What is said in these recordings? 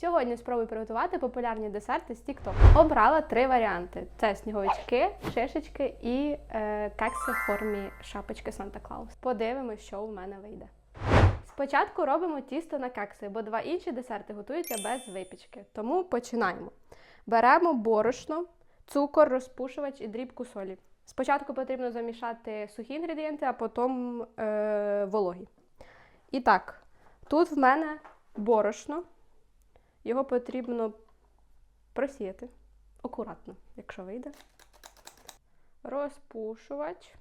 Сьогодні спробую приготувати популярні десерти з TikTok. Обрала три варіанти: це сніговички, шишечки і е, кекси в формі шапочки Санта Клаус. Подивимось, що у мене вийде. Спочатку робимо тісто на кекси, бо два інші десерти готуються без випічки. Тому починаємо. Беремо борошно, цукор, розпушувач і дрібку солі. Спочатку потрібно замішати сухі інгредієнти, а потім е, вологі. І так, тут в мене борошно. Його потрібно просіяти акуратно, якщо вийде. Розпушувач,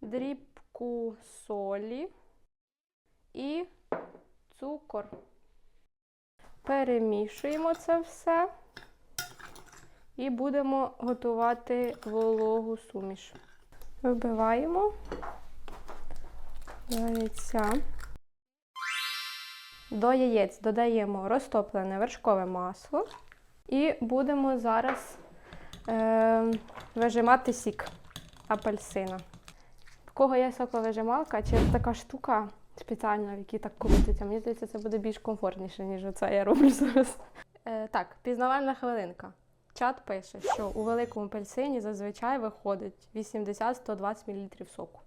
дрібку солі і цукор. Перемішуємо це все і будемо готувати вологу суміш. Вибиваємо яйця. До яєць додаємо розтоплене вершкове масло і будемо зараз е, вижимати сік апельсина. В кого є соковижималка, чи така штука спеціальна, в якій так крутиться, мені здається, це буде більш комфортніше, ніж оце я роблю зараз. Е, так, пізнавальна хвилинка. Чат пише, що у великому апельсині зазвичай виходить 80-120 мл соку,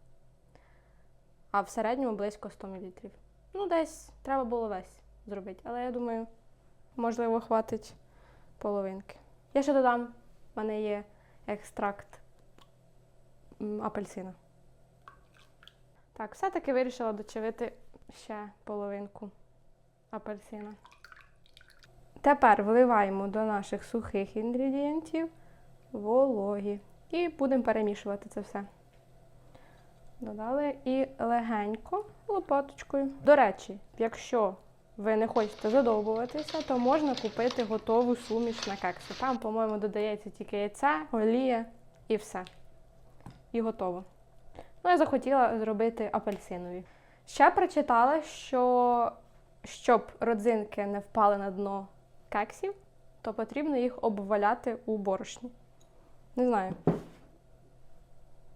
а в середньому близько 100 мл. Ну, десь треба було весь зробити. Але я думаю, можливо, хватить половинки. Я ще додам, в мене є екстракт апельсина. Так, все-таки вирішила дочавити ще половинку апельсина. Тепер вливаємо до наших сухих інгредієнтів вологі. І будемо перемішувати це все. Додали і легенько лопаточкою. До речі, якщо ви не хочете задовбуватися, то можна купити готову суміш на кекси. Там, по-моєму, додається тільки яйце, олія і все. І готово. Ну, я захотіла зробити апельсинові. Ще прочитала, що щоб родзинки не впали на дно кексів, то потрібно їх обваляти у борошні. Не знаю.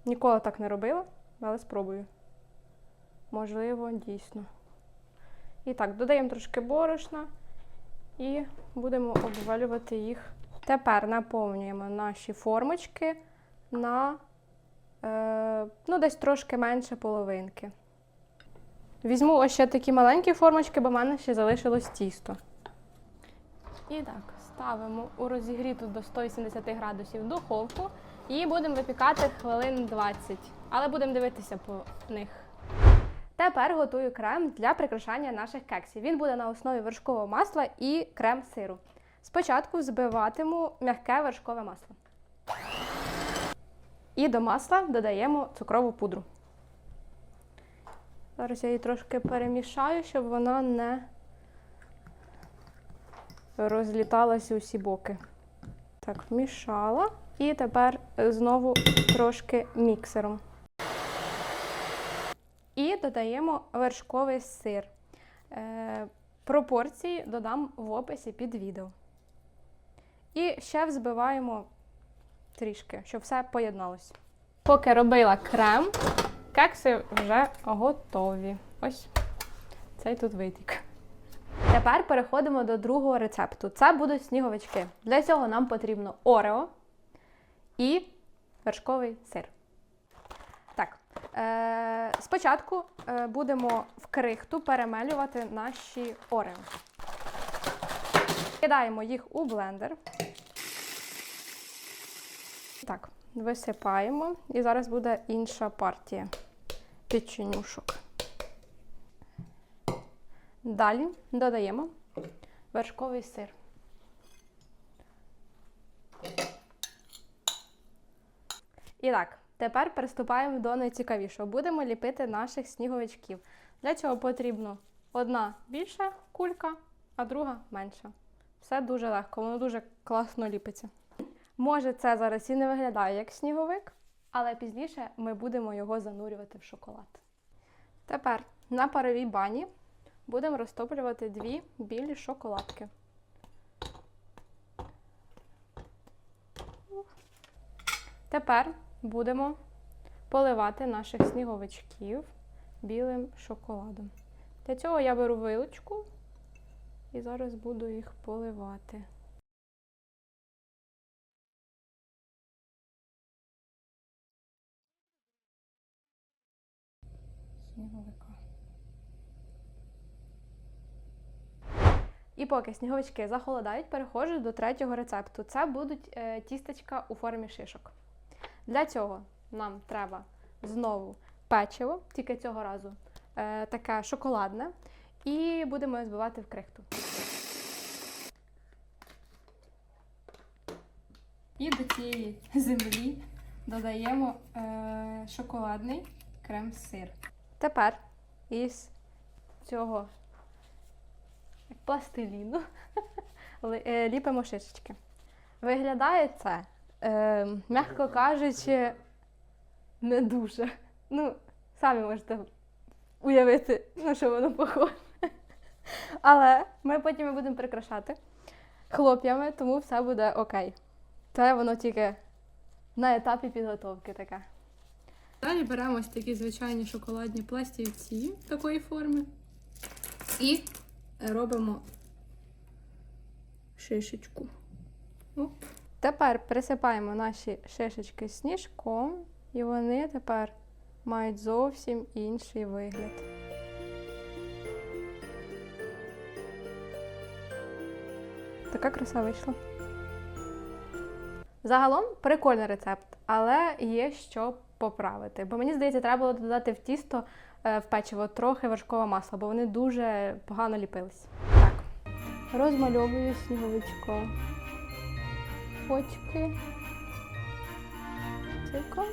Ніколи так не робила, але спробую. Можливо, дійсно. І так, додаємо трошки борошна і будемо обвалювати їх. Тепер наповнюємо наші формочки на е, ну, десь трошки менше половинки. Візьму ось ще такі маленькі формочки, бо в мене ще залишилось тісто. І так, ставимо у розігріту до 180 градусів духовку і будемо випікати хвилин 20. Але будемо дивитися по них. Тепер готую крем для прикрашання наших кексів. Він буде на основі вершкового масла і крем-сиру. Спочатку взбиватиму м'яке вершкове масло. І до масла додаємо цукрову пудру. Зараз я її трошки перемішаю, щоб вона не розліталася усі боки. Так, вмішала. І тепер знову трошки міксером. І додаємо вершковий сир. Е, пропорції додам в описі під відео. І ще взбиваємо трішки, щоб все поєдналося. Поки робила крем, кекси вже готові. Ось цей тут витік. Тепер переходимо до другого рецепту. Це будуть сніговички. Для цього нам потрібно орео і вершковий сир. Так, е, спочатку е, будемо в крихту перемелювати наші орео. Кидаємо їх у блендер. Так, висипаємо. І зараз буде інша партія печенюшок. Далі додаємо вершковий сир. І так, тепер приступаємо до найцікавішого. Будемо ліпити наших сніговичків. Для цього потрібно одна більша кулька, а друга менша. Все дуже легко, воно дуже класно ліпиться. Може, це зараз і не виглядає як сніговик, але пізніше ми будемо його занурювати в шоколад. Тепер на паровій бані будемо розтоплювати дві білі шоколадки. Тепер будемо поливати наших сніговичків білим шоколадом. Для цього я беру вилочку І зараз буду їх поливати. Сніговика. І поки сніговички захолодають, переходжу до третього рецепту. Це будуть е, тістечка у формі шишок. Для цього нам треба знову печиво, тільки цього разу е, таке шоколадне, і будемо збивати в крихту. І до цієї землі додаємо е, шоколадний крем-сир. Тепер із цього пластиліну е, ліпимо шишечки. Виглядає це, е, м'яко кажучи, не дуже. Ну, самі можете уявити, на що воно похоже. Але ми потім будемо прикрашати хлоп'ями, тому все буде окей. Це воно тільки на етапі підготовки таке. Далі беремо ось такі звичайні шоколадні пластівці такої форми і робимо шишечку. Оп. Тепер присипаємо наші шишечки сніжком, і вони тепер мають зовсім інший вигляд. Така краса вийшла. Загалом прикольний рецепт, але є що поправити. Бо мені здається, треба було додати в тісто е, в печиво трохи вершкового масла, бо вони дуже погано ліпились. Так, розмальовую сніговичка. Очки. Циком.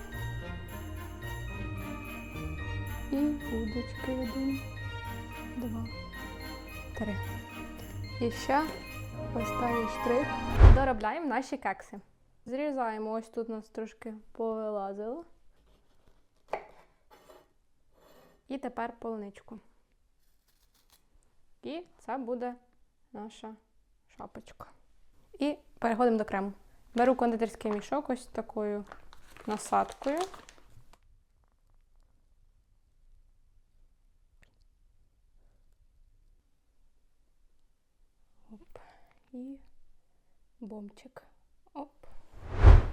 І удочки один, два, три. І ще останній штрих. Доробляємо наші кекси. Зрізаємо, ось тут у нас трошки повилазило. І тепер полуничку. І це буде наша шапочка. І переходимо до крему. Беру кондитерський мішок ось такою насадкою. Оп. І бомчик. Оп.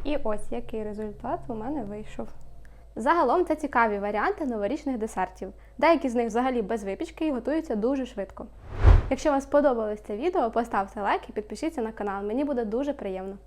І ось який результат у мене вийшов. Загалом це цікаві варіанти новорічних десертів. Деякі з них взагалі без випічки і готуються дуже швидко. Якщо вам сподобалось це відео, поставте лайк і підпишіться на канал, мені буде дуже приємно.